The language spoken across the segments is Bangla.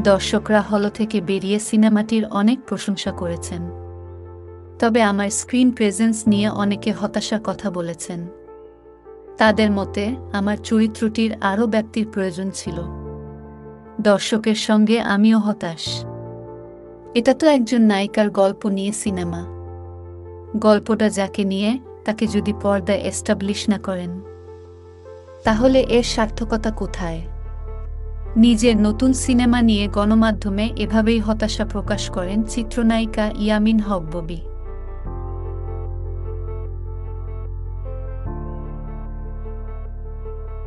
দর্শকরা হল থেকে বেরিয়ে সিনেমাটির অনেক প্রশংসা করেছেন। তবে আমার স্ক্রিন প্রেজেন্স নিয়ে অনেকে হতাশার কথা বলেছেন। তাদের মতে, আমার চরিত্রটির আরও ব্যক্তির প্রয়োজন ছিল। দর্শকের সঙ্গে আমিও হতাশ। এটা তো একজন নায়িকার গল্প নিয়ে সিনেমা। গল্পটা যাকে নিয়ে তাকে যদি পর্দায় এস্টাবলিশ না করেন, তাহলে এর সার্থকতা কোথায়? নিজের নতুন সিনেমা নিয়ে গণমাধ্যমে এভাবেই হতাশা প্রকাশ করেন চিত্রনায়িকা ইয়ামিন হক ববি।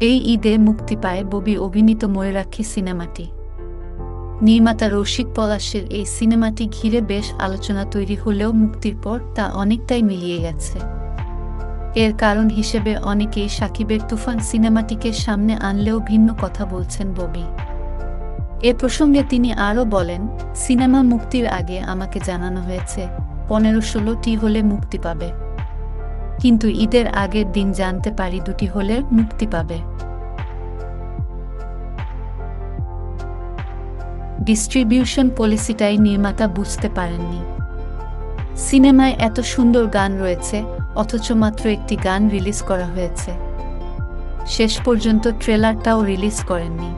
এই ঈদে মুক্তি পায় ববি অভিনীত ময়ূরাক্ষী সিনেমাটি। নির্মাতা রৌশিক পলাশের এই সিনেমাটি ঘিরে বেশ আলোচনা তৈরি হলেও মুক্তির পর তা অনেকটাই মিলিয়ে গেছে। এর কারণ হিসেবে অনেকেই সাকিবের তুফান সিনেমাটিকে সামনে আনলেও ভিন্ন কথা বলছেন ববি। এ প্রসঙ্গে তিনি আরও বলেন, সিনেমা মুক্তির আগে আমাকে জানানো হয়েছে পনেরো ষোলোটি হলে মুক্তি পাবে। কিন্তু ঈদের আগের দিন জানতে পারি দুটি হলে মুক্তি পাবে। ডিস্ট্রিবিউশন পলিসিটাই নির্মাতা বুঝতে পারেননি। সিনেমায় এত সুন্দর গান রয়েছে অথচ মাত্র একটি গান রিলিজ করা হয়েছে। শেষ পর্যন্ত ট্রেলারটাও রিলিজ করেননি।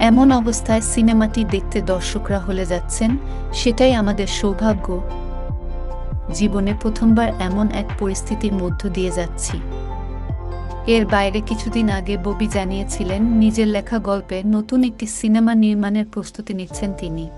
এমন অবস্থায় সিনেমাটি দেখতে দর্শকরা হলে যাচ্ছেন, সেটাই আমাদের সৌভাগ্য। জীবনে প্রথমবার এমন এক পরিস্থিতির মধ্য দিয়ে যাচ্ছি। এর বাইরে কিছুদিন আগে ববি জানিয়েছিলেন, নিজের লেখা গল্পে নতুন একটি সিনেমা নির্মাণের প্রস্তুতি নিচ্ছেন তিনি।